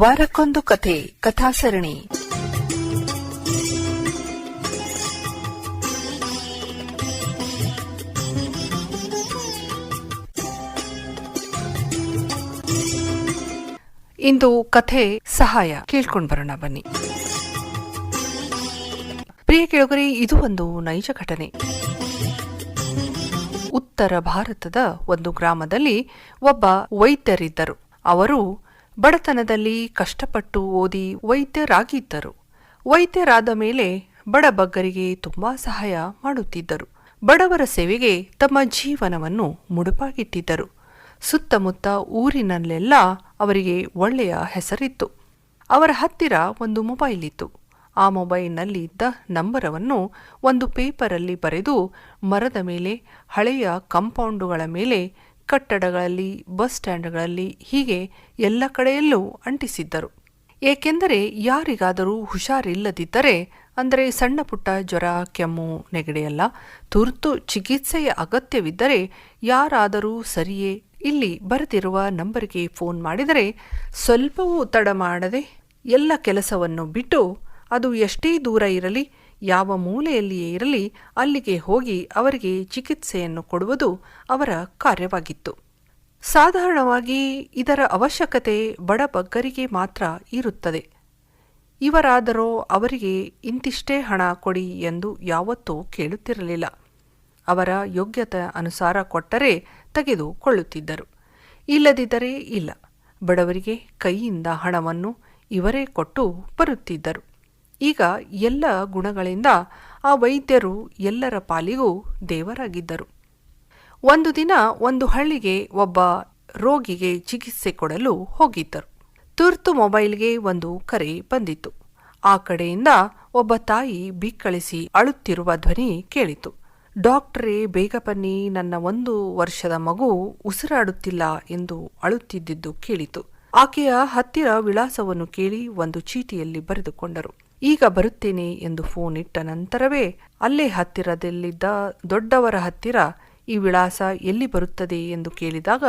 ವಾರಕ್ಕೊಂದು ಕಥೆ, ಕಥಾಸರಣಿ. ಇಂದು ಕಥೆ ಸಹಾಯ. ಕೇಳ್ಕೊಂಡ್ ಬರೋಣ ಬನ್ನಿ. ಪ್ರಿಯ ಕೆಳಗರೆ, ಇದು ಒಂದು ನೈಜ ಘಟನೆ. ಉತ್ತರ ಭಾರತದ ಒಂದು ಗ್ರಾಮದಲ್ಲಿ ಒಬ್ಬ ವೈದ್ಯರಿದ್ದರು. ಅವರು ಬಡತನದಲ್ಲಿ ಕಷ್ಟಪಟ್ಟು ಓದಿ ವೈದ್ಯರಾಗಿದ್ದರು. ವೈದ್ಯರಾದ ಮೇಲೆ ಬಡಬಗ್ಗರಿಗೆ ತುಂಬಾ ಸಹಾಯ ಮಾಡುತ್ತಿದ್ದರು. ಬಡವರ ಸೇವೆಗೆ ತಮ್ಮ ಜೀವನವನ್ನು ಮುಡುಪಾಗಿಟ್ಟಿದ್ದರು. ಸುತ್ತಮುತ್ತ ಊರಿನಲ್ಲೆಲ್ಲ ಅವರಿಗೆ ಒಳ್ಳೆಯ ಹೆಸರಿತ್ತು. ಅವರ ಹತ್ತಿರ ಒಂದು ಮೊಬೈಲ್ ಇತ್ತು. ಆ ಮೊಬೈಲ್ನಲ್ಲಿ ಇದ್ದ ನಂಬರವನ್ನು ಒಂದು ಪೇಪರಲ್ಲಿ ಬರೆದು ಮರದ ಮೇಲೆ, ಹಳೆಯ ಕಂಪೌಂಡುಗಳ ಮೇಲೆ ಕಟ್ಟಡಗಳಲ್ಲಿ, ಬಸ್ ಸ್ಟ್ಯಾಂಡ್ಗಳಲ್ಲಿ ಹೀಗೆ ಎಲ್ಲ ಕಡೆಯಲ್ಲೂ ಅಂಟಿಸಿದ್ದರು. ಏಕೆಂದರೆ ಯಾರಿಗಾದರೂ ಹುಷಾರಿಲ್ಲದಿದ್ದರೆ, ಅಂದರೆ ಸಣ್ಣ ಪುಟ್ಟ ಜ್ವರ, ಕೆಮ್ಮು ನೆಗಡಿಯಲ್ಲ ತುರ್ತು ಚಿಕಿತ್ಸೆಯ ಅಗತ್ಯವಿದ್ದರೆ ಯಾರಾದರೂ ಸರಿಯೇ, ಇಲ್ಲಿ ಬರೆದಿರುವ ನಂಬರಿಗೆ ಫೋನ್ ಮಾಡಿದರೆ ಸ್ವಲ್ಪವೂ ತಡ ಮಾಡದೆ ಎಲ್ಲ ಕೆಲಸವನ್ನು ಬಿಟ್ಟು ಅದು ಎಷ್ಟೇ ದೂರ ಇರಲಿ ಯಾವ ಮೂಲೆಯಲ್ಲಿಯೇ ಇರಲಿ ಅಲ್ಲಿಗೆ ಹೋಗಿ ಅವರಿಗೆ ಚಿಕಿತ್ಸೆಯನ್ನು ಕೊಡುವುದು ಅವರ ಕಾರ್ಯವಾಗಿತ್ತು. ಸಾಧಾರಣವಾಗಿ ಇದರ ಅವಶ್ಯಕತೆ ಬಡಬಗ್ಗರಿಗೆ ಮಾತ್ರ ಇರುತ್ತದೆ. ಇವರಾದರೋ ಅವರಿಗೆ ಇಂತಿಷ್ಟೇ ಹಣ ಕೊಡಿ ಎಂದು ಯಾವತ್ತೂ ಕೇಳುತ್ತಿರಲಿಲ್ಲ. ಅವರ ಯೋಗ್ಯತೆ ಅನುಸಾರ ಕೊಟ್ಟರೆ ತೆಗೆದುಕೊಳ್ಳುತ್ತಿದ್ದರು. ಇಲ್ಲದಿದ್ದರೆ ಇಲ್ಲ. ಬಡವರಿಗೆ ಕೈಯಿಂದ ಹಣವನ್ನು ಇವರೇ ಕೊಟ್ಟು ಬರುತ್ತಿದ್ದರು. ಈಗ ಎಲ್ಲ ಗುಣಗಳಿಂದ ಆ ವೈದ್ಯರು ಎಲ್ಲರ ಪಾಲಿಗೂ ದೇವರಾಗಿದ್ದರು. ಒಂದು ದಿನ ಒಂದು ಹಳ್ಳಿಗೆ ಒಬ್ಬ ರೋಗಿಗೆ ಚಿಕಿತ್ಸೆ ಕೊಡಲು ಹೋಗಿದ್ದರು. ತುರ್ತು ಮೊಬೈಲ್ಗೆ ಒಂದು ಕರೆ ಬಂದಿತ್ತು. ಆ ಕಡೆಯಿಂದ ಒಬ್ಬ ತಾಯಿ ಬಿಕ್ಕಳಿಸಿ ಅಳುತ್ತಿರುವ ಧ್ವನಿ ಕೇಳಿತು. ಡಾಕ್ಟರೇ, ಬೇಗ ಬನ್ನಿ, ನನ್ನ ಒಂದು ವರ್ಷದ ಮಗು ಉಸಿರಾಡುತ್ತಿಲ್ಲ ಎಂದು ಅಳುತ್ತಿದ್ದುದು ಕೇಳಿತು. ಆಕೆಯ ಹತ್ತಿರ ವಿಳಾಸವನ್ನು ಕೇಳಿ ಒಂದು ಚೀಟಿಯಲ್ಲಿ ಬರೆದುಕೊಂಡರು. ಈಗ ಬರುತ್ತೇನೆ ಎಂದು ಫೋನ್ ಇಟ್ಟ ನಂತರವೇ ಅಲ್ಲೇ ಹತ್ತಿರದಲ್ಲಿದ್ದ ದೊಡ್ಡವರ ಹತ್ತಿರ ಈ ವಿಳಾಸ ಎಲ್ಲಿ ಬರುತ್ತದೆ ಎಂದು ಕೇಳಿದಾಗ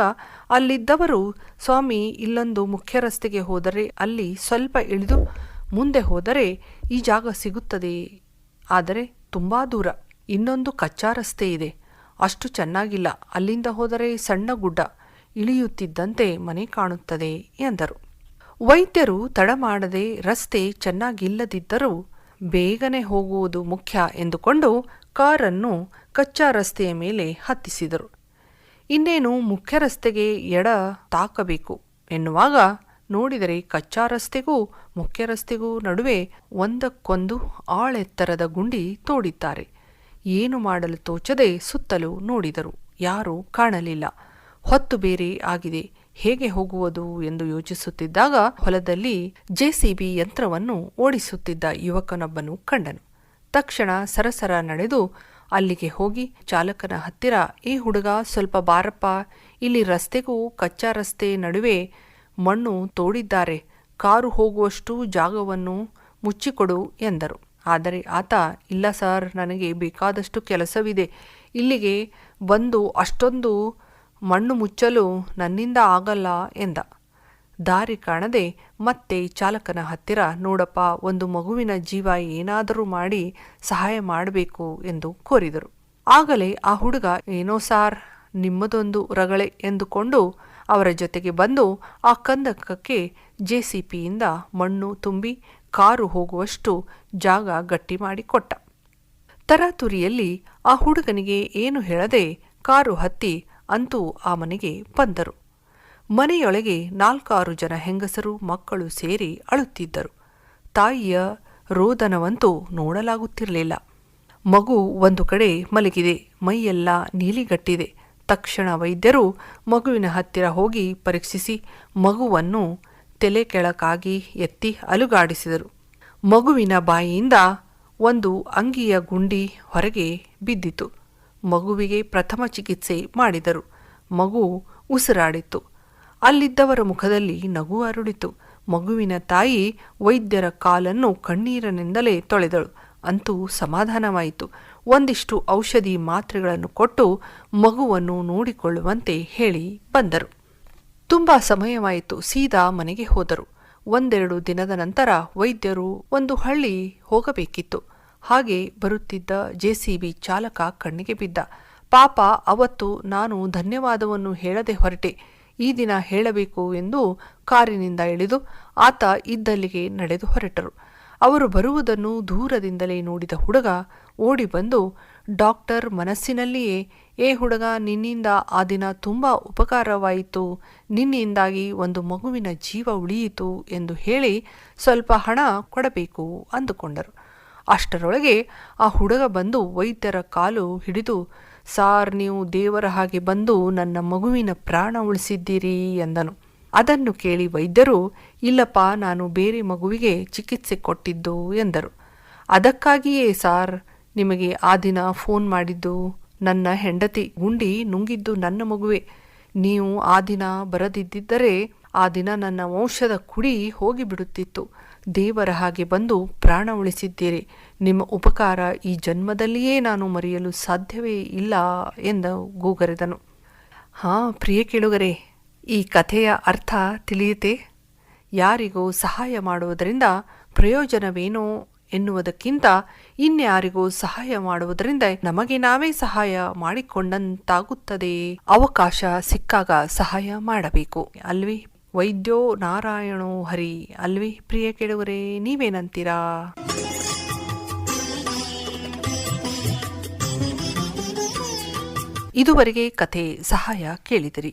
ಅಲ್ಲಿದ್ದವರು, ಸ್ವಾಮಿ, ಇಲ್ಲೊಂದು ಮುಖ್ಯ ರಸ್ತೆಗೆ ಹೋದರೆ ಅಲ್ಲಿ ಸ್ವಲ್ಪ ಇಳಿದು ಮುಂದೆ ಹೋದರೆ ಈ ಜಾಗ ಸಿಗುತ್ತದೆ. ಆದರೆ ತುಂಬ ದೂರ, ಇನ್ನೊಂದು ಕಚ್ಚಾ ರಸ್ತೆ ಇದೆ. ಅಷ್ಟು ಚೆನ್ನಾಗಿಲ್ಲ. ಅಲ್ಲಿಂದ ಹೋದರೆ ಸಣ್ಣ ಗುಡ್ಡ ಇಳಿಯುತ್ತಿದ್ದಂತೆ ಮನೆ ಕಾಣುತ್ತದೆ ಎಂದರು. ವೈದ್ಯರು ತಡಮಾಡದೆ ರಸ್ತೆ ಚೆನ್ನಾಗಿಲ್ಲದಿದ್ದರೂ ಬೇಗನೆ ಹೋಗುವುದು ಮುಖ್ಯ ಎಂದುಕೊಂಡು ಕಾರನ್ನು ಕಚ್ಚಾ ರಸ್ತೆಯ ಮೇಲೆ ಹತ್ತಿಸಿದರು. ಇನ್ನೇನು ಮುಖ್ಯ ರಸ್ತೆಗೆ ಎಡ ತಾಕಬೇಕು ಎನ್ನುವಾಗ ನೋಡಿದರೆ ಕಚ್ಚಾ ರಸ್ತೆಗೂ ಮುಖ್ಯ ರಸ್ತೆಗೂ ನಡುವೆ ಒಂದಕ್ಕೊಂದು ಆಳೆತ್ತರದ ಗುಂಡಿ ತೋಡಿದ್ದಾರೆ. ಏನು ಮಾಡಲು ತೋಚದೆ ಸುತ್ತಲೂ ನೋಡಿದರು. ಯಾರೂ ಕಾಣಲಿಲ್ಲ. ಹೊತ್ತು ಬೇರೆ ಆಗಿದೆ. ಹೇಗೆ ಹೋಗುವುದು ಎಂದು ಯೋಚಿಸುತ್ತಿದ್ದಾಗ ಹೊಲದಲ್ಲಿ ಜೆಸಿಬಿ ಯಂತ್ರವನ್ನು ಓಡಿಸುತ್ತಿದ್ದ ಯುವಕನೊಬ್ಬನು ಕಂಡನು. ತಕ್ಷಣ ಸರಸರ ನಡೆದು ಅಲ್ಲಿಗೆ ಹೋಗಿ ಚಾಲಕನ ಹತ್ತಿರ ಈ ಹುಡುಗ, ಸ್ವಲ್ಪ ಬಾರಪ್ಪ. ಇಲ್ಲಿ ರಸ್ತೆಗೂ ಕಚ್ಚಾ ರಸ್ತೆ ನಡುವೆ ಮಣ್ಣು ತೋಡಿದ್ದಾರೆ. ಕಾರು ಹೋಗುವಷ್ಟು ಜಾಗವನ್ನು ಮುಚ್ಚಿಕೊಡು ಎಂದರು. ಆದರೆ ಆತ, ಇಲ್ಲ ಸರ್, ನನಗೆ ಬೇಕಾದಷ್ಟು ಕೆಲಸವಿದೆ. ಇಲ್ಲಿಗೆ ಬಂದು ಅಷ್ಟೊಂದು ಮಣ್ಣು ಮುಚ್ಚಲು ನನ್ನಿಂದ ಆಗಲ್ಲ ಎಂದ. ದಾರಿ ಕಾಣದೆ ಮತ್ತೆ ಚಾಲಕನ ಹತ್ತಿರ, ನೋಡಪ್ಪ, ಒಂದು ಮಗುವಿನ ಜೀವ ಏನಾದರೂ ಮಾಡಿ ಸಹಾಯ ಮಾಡಬೇಕು ಎಂದು ಕೋರಿದರು. ಆಗಲೇ ಆ ಹುಡುಗ, ಏನೋ ಸಾರ್, ನಿಮ್ಮದೊಂದು ರಗಳೆ ಎಂದುಕೊಂಡು ಅವರ ಜೊತೆಗೆ ಬಂದು ಆ ಕಂದಕಕ್ಕೆ ಜೆ ಸಿ ಪಿಯಿಂದ ಮಣ್ಣು ತುಂಬಿ ಕಾರು ಹೋಗುವಷ್ಟು ಜಾಗ ಗಟ್ಟಿ ಮಾಡಿಕೊಟ್ಟ ತರಾತುರಿಯಲ್ಲಿ ಆ ಹುಡುಗನಿಗೆ ಏನು ಹೇಳದೆ ಕಾರು ಹತ್ತಿ ಅಂತೂ ಆ ಮನೆಗೆ ಬಂದರು. ಮನೆಯೊಳಗೆ ನಾಲ್ಕಾರು ಜನ ಹೆಂಗಸರು, ಮಕ್ಕಳು ಸೇರಿ ಅಳುತ್ತಿದ್ದರು. ತಾಯಿಯ ರೋದನವಂತೂ ನೋಡಲಾಗುತ್ತಿರಲಿಲ್ಲ. ಮಗು ಒಂದು ಕಡೆ ಮಲಗಿದೆ, ಮೈಯೆಲ್ಲ ನೀಲಿಗಟ್ಟಿದೆ. ತಕ್ಷಣ ವೈದ್ಯರು ಮಗುವಿನ ಹತ್ತಿರ ಹೋಗಿ ಪರೀಕ್ಷಿಸಿ ಮಗುವನ್ನು ತಲೆ ಕೆಳಕಾಗಿ ಎತ್ತಿ ಅಲುಗಾಡಿಸಿದರು. ಮಗುವಿನ ಬಾಯಿಯಿಂದ ಒಂದು ಅಂಗಿಯ ಗುಂಡಿ ಹೊರಗೆ ಬಿದ್ದಿತು. ಮಗುವಿಗೆ ಪ್ರಥಮ ಚಿಕಿತ್ಸೆ ಮಾಡಿದರು. ಮಗು ಉಸಿರಾಡಿತು. ಅಲ್ಲಿದ್ದವರ ಮುಖದಲ್ಲಿ ನಗು ಅರುಳಿತು. ಮಗುವಿನ ತಾಯಿ ವೈದ್ಯರ ಕಾಲನ್ನು ಕಣ್ಣೀರನಿಂದಲೇ ತೊಳೆದಳು. ಅಂತೂ ಸಮಾಧಾನವಾಯಿತು. ಒಂದಿಷ್ಟು ಔಷಧಿ ಮಾತ್ರೆಗಳನ್ನು ಕೊಟ್ಟು ಮಗುವನ್ನು ನೋಡಿಕೊಳ್ಳುವಂತೆ ಹೇಳಿ ಬಂದರು. ತುಂಬ ಸಮಯವಾಯಿತು. ಸೀದಾ ಮನೆಗೆ ಹೋದರು. ಒಂದೆರಡು ದಿನದ ನಂತರ ವೈದ್ಯರು ಒಂದು ಹಳ್ಳಿ ಹೋಗಬೇಕಿತ್ತು. ಹಾಗೆ ಬರುತ್ತಿದ್ದ ಜೆಸಿಬಿ ಚಾಲಕ ಕಣ್ಣಿಗೆ ಬಿದ್ದ. ಪಾಪ, ಅವತ್ತು ನಾನು ಧನ್ಯವಾದವನ್ನು ಹೇಳದೆ ಹೊರಟೆ. ಈ ದಿನ ಹೇಳಬೇಕು ಎಂದು ಕಾರಿನಿಂದ ಇಳಿದು ಆತ ಇದ್ದಲ್ಲಿಗೆ ನಡೆದು ಹೊರಟರು. ಅವರು ಬರುವುದನ್ನು ದೂರದಿಂದಲೇ ನೋಡಿದ ಹುಡುಗ ಓಡಿ ಬಂದು, ಡಾಕ್ಟರ್, ಮನಸ್ಸಿನಲ್ಲಿಯೇ. ಏ ಹುಡುಗ, ನಿನ್ನಿಂದ ಆ ದಿನ ತುಂಬ ಉಪಕಾರವಾಯಿತು. ನಿನ್ನಿಂದಾಗಿ ಒಂದು ಮಗುವಿನ ಜೀವ ಉಳಿಯಿತು ಎಂದು ಹೇಳಿ ಸ್ವಲ್ಪ ಹಣ ಕೊಡಬೇಕು ಅಂದುಕೊಂಡರು. ಅಷ್ಟರೊಳಗೆ ಆ ಹುಡುಗ ಬಂದು ವೈದ್ಯರ ಕಾಲು ಹಿಡಿದು, ಸಾರ್, ನೀವು ದೇವರ ಹಾಗೆ ಬಂದು ನನ್ನ ಮಗುವಿನ ಪ್ರಾಣ ಉಳಿಸಿದ್ದೀರಿ ಎಂದನು. ಅದನ್ನು ಕೇಳಿ ವೈದ್ಯರು, ಇಲ್ಲಪ್ಪ, ನಾನು ಬೇರೆ ಮಗುವಿಗೆ ಚಿಕಿತ್ಸೆ ಕೊಟ್ಟಿದ್ದು ಎಂದರು. ಅದಕ್ಕಾಗಿಯೇ, ಸಾರ್, ನಿಮಗೆ ಆ ದಿನ ಫೋನ್ ಮಾಡಿದ್ದು ನನ್ನ ಹೆಂಡತಿ ಗುಂಡಿ ನುಂಗಿದ್ದು ನನ್ನ ಮಗುವೆ. ನೀವು ಆ ದಿನ ಬರದಿದ್ದರೆ ಆ ದಿನ ನನ್ನ ವಂಶದ ಕುಡಿ ಹೋಗಿಬಿಡುತ್ತಿತ್ತು. ದೇವರ ಹಾಗೆ ಬಂದು ಪ್ರಾಣ ಉಳಿಸಿದ್ದೀರಿ. ನಿಮ್ಮ ಉಪಕಾರ ಈ ಜನ್ಮದಲ್ಲಿಯೇ ನಾನು ಮರೆಯಲು ಸಾಧ್ಯವೇ ಇಲ್ಲ ಎಂದು ಗೂಗರೆದನು ಹಾ, ಪ್ರಿಯ ಕೇಳುಗರೆ, ಈ ಕಥೆಯ ಅರ್ಥ ತಿಳಿಯುತ್ತೆ? ಯಾರಿಗೂ ಸಹಾಯ ಮಾಡುವುದರಿಂದ ಪ್ರಯೋಜನವೇನೋ ಎನ್ನುವುದಕ್ಕಿಂತ ಇನ್ಯಾರಿಗೂ ಸಹಾಯ ಮಾಡುವುದರಿಂದ ನಮಗೆ ನಾವೇ ಸಹಾಯ ಮಾಡಿಕೊಂಡಂತಾಗುತ್ತದೆ. ಅವಕಾಶ ಸಿಕ್ಕಾಗ ಸಹಾಯ ಮಾಡಬೇಕು. ಅಲ್ವೇ? ವೈದ್ಯೋ ನಾರಾಯಣೋ ಹರಿ ಅಲ್ವಿ? ಪ್ರಿಯ ಕೆಡುವರೆ ನೀವೇನಂತೀರಾ? ಇದುವರೆಗೆ ಕಥೆ ಸಹಾಯ ಕೇಳಿದಿರಿ.